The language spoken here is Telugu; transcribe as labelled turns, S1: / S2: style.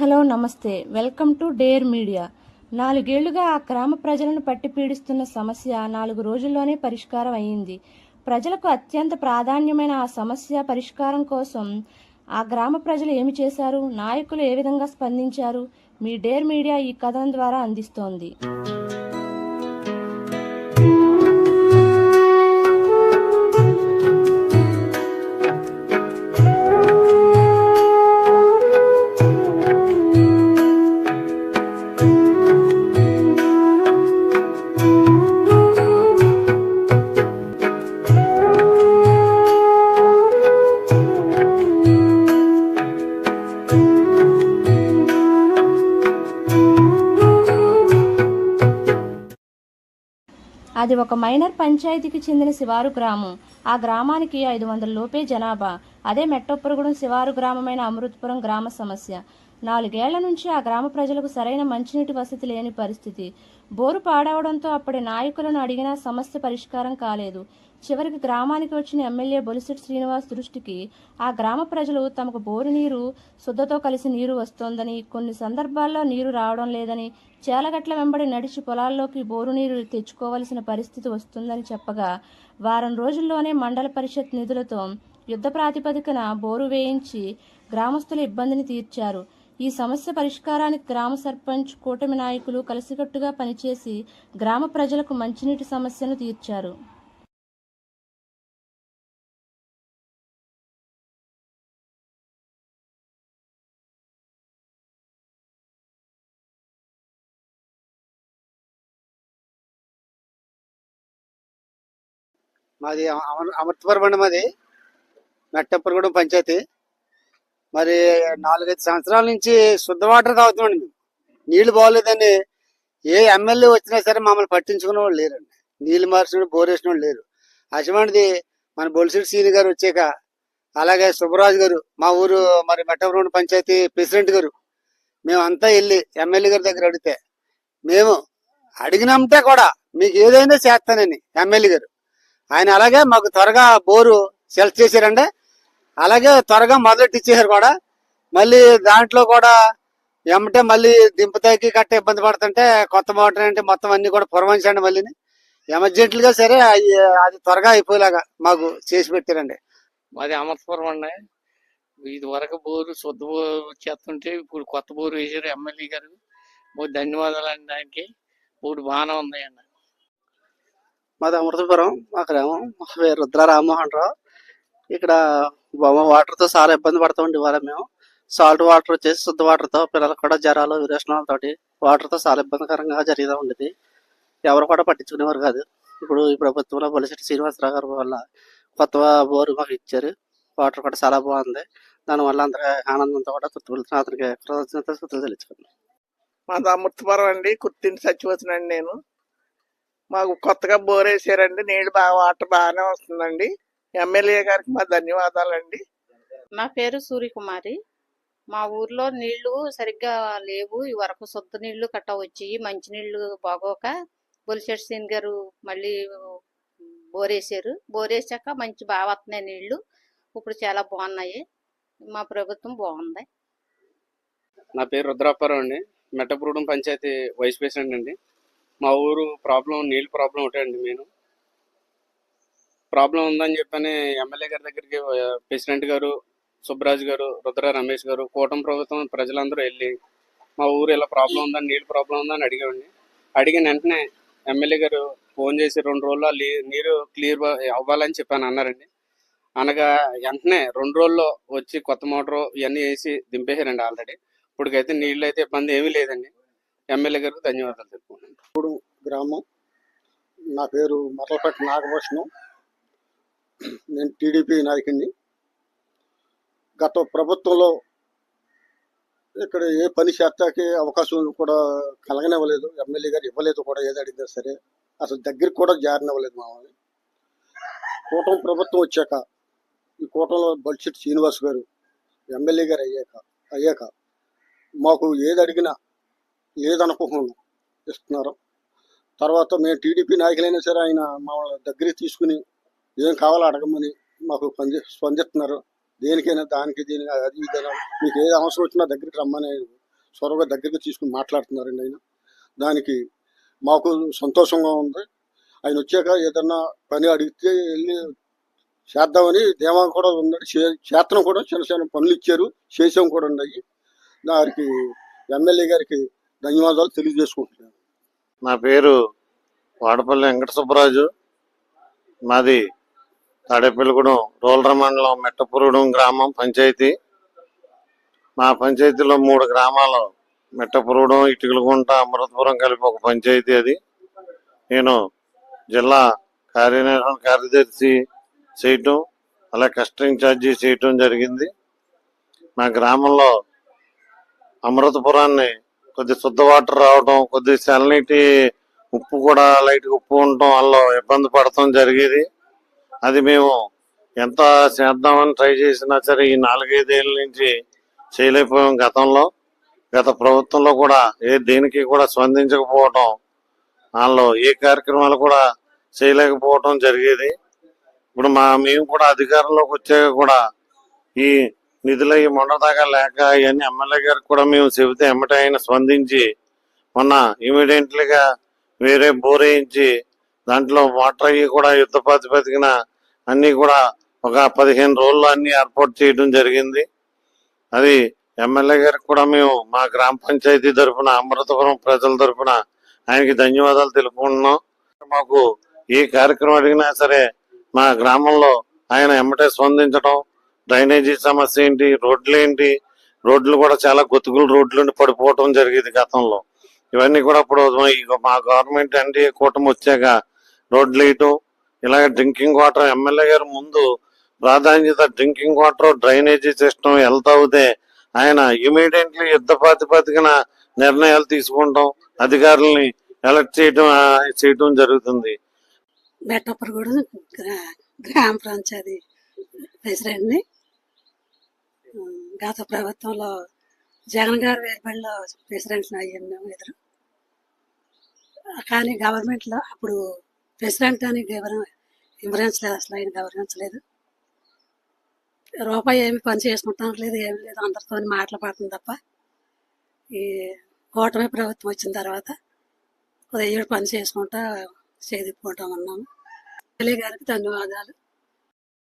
S1: హలో నమస్తే. Welcome to dare media. నాలుగేళ్ళుగా ఆ గ్రామ ప్రజలను పట్టి పీడిస్తున్న సమస్య నాలుగు రోజుల్లోనే పరిష్కారం అయ్యింది. ప్రజలకు అత్యంత ప్రాధాన్యమైన ఆ సమస్య పరిష్కారం కోసం ఆ గ్రామ ప్రజలు ఏమి చేశారు? నాయకులు ఏ విధంగా స్పందించారు? మీ డేర్ మీడియా ఈ కథనం ద్వారా అందిస్తోంది. అది ఒక మైనర్ పంచాయతీకి చెందిన శివారు గ్రామం. ఆ గ్రామానికి ఐదు వందల లోపే జనాభా. అదే మెట్టొప్పరగూడెం శివారు గ్రామమైన అమృతపురం గ్రామ సమస్య. నాలుగేళ్ళ నుంచి ఆ గ్రామ ప్రజలకు సరైన మంచినీటి వసతి లేని పరిస్థితి. బోరు పాడవడంతో అప్పటి నాయకులను అడిగినా సమస్య పరిష్కారం కాలేదు. చివరికి గ్రామానికి వచ్చిన ఎమ్మెల్యే బొలిశెట్టి శ్రీనివాస్ దృష్టికి ఆ గ్రామ ప్రజలు తమకు బోరు నీరు శుద్ధతో కలిసి నీరు వస్తోందని కొన్ని సందర్భాల్లో నీరు రావడం లేదని చేలగట్ల వెంబడి నడిచి పొలాల్లోకి బోరు నీరు తెచ్చుకోవలసిన పరిస్థితి వస్తుందని చెప్పగా వారం రోజుల్లోనే మండల పరిషత్ నిధులతో యుద్ధ ప్రాతిపదికన బోరు వేయించి గ్రామస్తుల ఇబ్బందిని తీర్చారు. ఈ సమస్య పరిష్కారానికి గ్రామ సర్పంచ్ కూటమి నాయకులు కలిసికట్టుగా పనిచేసి గ్రామ ప్రజలకు మంచినీటి సమస్యను తీర్చారు.
S2: మాది అమర్ అమర్తపురం అండి మాది. మెట్టప్పరగూడెం పంచాయతీ. మరి నాలుగైదు సంవత్సరాల నుంచి శుద్ధ వాటర్ తాగుతున్నాండి. మేము నీళ్ళు బాగోలేదని ఏ ఎమ్మెల్యే వచ్చినా సరే మమ్మల్ని పట్టించుకునే వాళ్ళు లేరండి. నీళ్ళు మార్చిన బోర్ వేసిన వాళ్ళు లేరు. అటువంటిది మన బొలిసిడి సీని గారు వచ్చాక అలాగే సుబ్బరాజు గారు మా ఊరు మరి మెట్టపరగూడెం పంచాయతీ ప్రెసిడెంట్ గారు మేమంతా వెళ్ళి ఎమ్మెల్యే గారి దగ్గర అడిగితే మేము అడిగినంతా కూడా మీకు ఏదైనా చేస్తానని ఎమ్మెల్యే గారు. ఆయన అలాగే మాకు త్వరగా బోరు సెలెక్ట్ చేశారంటే అలాగే త్వరగా మొదలెట్టిచ్చేసారు కూడా. మళ్ళీ దాంట్లో కూడా ఎమ్మటే మళ్ళీ దింపుతాకి కట్ట ఇబ్బంది పడుతుంటే కొత్త మోటార్ అంటే మొత్తం అన్ని కూడా పురమించండి మళ్ళీ ఎమర్జెంట్లుగా సరే అది త్వరగా అయిపోయేలాగా మాకు చేసి పెట్టారండి.
S3: మాది అమర్తపురం అండి. ఇది వరకు బోరు శుద్ధ బోరు వచ్చేస్తుంటే ఇప్పుడు కొత్త బోరు వేసారు ఎమ్మెల్యే గారు. బోరు ధన్యవాదాలు అండి దానికి ఇప్పుడు బాగానే ఉన్నాయండి
S4: మాది అమృతపురం మా గ్రామం మా పేరు రుద్ర రామ్మోహన్ రావు. ఇక్కడ బొమ్మ వాటర్తో చాలా ఇబ్బంది పడుతూ ఇవాళ మేము. సాల్ట్ వాటర్ వచ్చేసి శుద్ధ వాటర్తో పిల్లలకు కూడా జ్వరాలు విరేచనాలతోటి వాటర్తో చాలా ఇబ్బందికరంగా జరిగిదా ఉండేది. ఎవరు కూడా పట్టించుకునేవారు కాదు. ఇప్పుడు ఈ ప్రభుత్వంలో బొలిశెట్టి శ్రీనివాసరావు గారి వల్ల కొత్త బోరు మాకు ఇచ్చారు. వాటర్ కూడా చాలా బాగుంది. దానివల్ల అందరికీ ఆనందంతో కూడా తృప్తి అతనికి కృతజ్ఞత స్థుతులు తెలుసుకున్నాం
S5: మాది అమృతపురం అండి. కుర్తిని సచివచనండి నేను. మాకు కొత్తగా బోర్ వేసారండి. నీళ్ళు బాగా వాటర్ బాగానే వస్తుందండి. ఎమ్మెల్యే గారికి మా ధన్యవాదాలండి.
S6: నా పేరు సూర్యకుమారి. మా ఊర్లో నీళ్ళు సరిగ్గా లేవు. ఈ వరకు శుద్ధ నీళ్ళు కట్ట వచ్చి మంచి నీళ్ళు బాగోక బొలిశెట్టి సీన్ గారు మళ్ళీ బోరేసారు బోరేసాక మంచి బాగా వస్తున్నాయి నీళ్ళు. ఇప్పుడు చాలా బాగున్నాయి. మా ప్రభుత్వం బాగుంది.
S7: నా పేరు రుద్రాపురం అండి. మెట్టపూడెం పంచాయతీ వైస్ ప్రెసిడెంట్ అండి. మా ఊరు ప్రాబ్లం నీళ్ళు ప్రాబ్లం ఒకటే అండి నేను ప్రాబ్లం ఉందని చెప్పని ఎమ్మెల్యే గారి దగ్గరికి ప్రెసిడెంట్ గారు సుబ్బరాజు గారు రుద్ర రమేష్ గారు కూటమి ప్రభుత్వం ప్రజలందరూ వెళ్ళి మా ఊరు ఇలా ప్రాబ్లం ఉందని నీళ్ళు ప్రాబ్లం ఉందని అడిగేవాడిని అడిగిన వెంటనే ఎమ్మెల్యే గారు ఫోన్ చేసి రెండు రోజుల్లో నీరు క్లియర్ అవ్వాలని చెప్పాను అన్నారండి. అనగా వెంటనే రెండు రోజుల్లో వచ్చి కొత్త మోటార్ ఇవన్నీ వేసి దింపేశారండి ఆల్రెడీ. ఇప్పటికైతే నీళ్ళు అయితే ఇబ్బంది ఏమీ లేదండి. ఎమ్మెల్యే గారికి ధన్యవాదాలు చెప్పుకున్నాను
S8: గ్రామం నా పేరు మరలపట్టి నాగభూషణం. నేను టీడీపీ నాయకుడిని. గత ప్రభుత్వంలో ఇక్కడ ఏ పని చేస్తాకి అవకాశం కూడా కలగనివ్వలేదు ఎమ్మెల్యే గారు ఇవ్వలేదు కూడా ఏది అడిగినా సరే. అసలు దగ్గరికి కూడా జారినివ్వలేదు మామూలు కూటమి ప్రభుత్వం వచ్చాక ఈ కూటంలో బడ్జెట్ శ్రీనివాస్ గారు ఎమ్మెల్యే గారు అయ్యాక అయ్యాక మాకు ఏది అడిగినా ఏదనుకోకుండా ఇస్తున్నారు. తర్వాత మేము టీడీపీ నాయకులైనా సరే ఆయన మమ్మల్ని దగ్గరికి తీసుకుని ఏం కావాలో అడగమని మాకు స్పంది స్పందిస్తున్నారు. దేనికైనా దానికి దీనికి అది ఇదని మీకు ఏ అవసరం వచ్చినా దగ్గరికి రమ్మని చొరవ దగ్గరికి తీసుకుని మాట్లాడుతున్నారండి ఆయన. దానికి మాకు సంతోషంగా ఉంది. ఆయన వచ్చాక ఏదన్నా పని అడిగితే వెళ్ళి చేద్దామని దేవా కూడా ఉందండి. చే- చేతనం కూడా చిన్న చిన్న పనులు ఇచ్చారు. చేసాం కూడా ఉన్నాయి దానికి ఎమ్మెల్యే గారికి ధన్యవాదాలు తెలియజేసుకుంటున్నాను.
S9: నా పేరు వాడపల్లి వెంకట సుబ్బరాజు మాది తాడేపల్లిగూడెం రూరల్ మండలం మెట్టపురుగూడెం గ్రామం పంచాయతీ. మా పంచాయతీలో మూడు గ్రామాలు. మెట్టపురుగూడెం ఇటుకలగుంట అమృతపురం కలిపి ఒక పంచాయతీ అది. నేను జిల్లా కార్యనిర్వహణ కార్యదర్శి చేయటం అలా కష్ట ఇన్ఛార్జి చేయటం జరిగింది. మా గ్రామంలో అమృతపురాన్ని కొద్ది శుద్ధ వాటర్ రావడం కొద్ది సెల్నీటి ఉప్పు కూడా లైట్గా ఉప్పు ఉండటం అందులో ఇబ్బంది పడటం జరిగేది. అది మేము ఎంత చేద్దామని ట్రై చేసినా సరే ఈ నాలుగైదేళ్ళ నుంచి చేయలేకపోయాం గతంలో. గత ప్రభుత్వంలో కూడా ఏ దేనికి కూడా స్పందించకపోవటం వాళ్ళు ఏ కార్యక్రమాలు కూడా చేయలేకపోవటం జరిగేది. ఇప్పుడు మా మేము కూడా అధికారంలోకి వచ్చాక కూడా ఈ నిధులు ఈ మొండదాకా లేక ఇవన్నీ ఎమ్మెల్యే గారికి కూడా మేము చెబితే ఎమ్మటే ఆయన స్పందించి మొన్న ఇమీడియట్లీగా వేరే బోర్ వేయించి దాంట్లో వాటర్ అవి కూడా యుద్ధ ప్రాతిపదికన అన్ని కూడా ఒక పదిహేను రోజుల్లో అన్ని ఏర్పాటు చేయడం జరిగింది. అది ఎమ్మెల్యే గారికి కూడా మేము మా గ్రామ పంచాయతీ తరఫున అమృతపురం ప్రజల తరఫున ఆయనకి ధన్యవాదాలు తెలుపుకుంటున్నాం. మాకు ఏ కార్యక్రమం అడిగినా సరే మా గ్రామంలో ఆయన ఎమ్మటే స్పందించడం డ్రైనేజీ సమస్య ఏంటి రోడ్లు ఏంటి రోడ్లు కూడా చాలా గొతుకులు రోడ్లు పడిపోవటం జరిగేది గతంలో. ఇవన్నీ కూడా ఇప్పుడు మా గవర్నమెంట్ ఎన్డీఏ కూటమి వచ్చాక రోడ్లు వేయటం ఇలాగ డ్రింకింగ్ వాటర్ ఎమ్మెల్యే గారు ముందు ప్రాధాన్యత drinking water drainage system health అవుతే ఆయన ఇమీడియట్లీ యుద్ధ ప్రాతిపదికన నిర్ణయాలు తీసుకుంటాం. అధికారుల్ని ఎలక్ట్ చేయడం చేయటం జరుగుతుంది.
S10: బెట్టప్పరగూడెం గ్రామ పంచాయతీ ప్రెసిడెంట్ని గత ప్రభుత్వంలో జగన్ గారు వేరుబడిలో ప్రెసిడెంట్ని అయ్యాను మేము ఎదురు కానీ గవర్నమెంట్లో అప్పుడు ప్రెసిడెంట్ అని వివరించలేదు అసలు ఆయన గౌరవించలేదు రూపాయి ఏమి పని చేసుకుంటాం లేదు ఏమి లేదు అందరితో మాటలు పడుతుంది తప్ప ఈ కూటమి ప్రభుత్వం వచ్చిన తర్వాత ఉదయం పని చేసుకుంటా చేదిప్పుకుంటాం ఉన్నాము. ఎమ్మెల్యే గారికి ధన్యవాదాలు.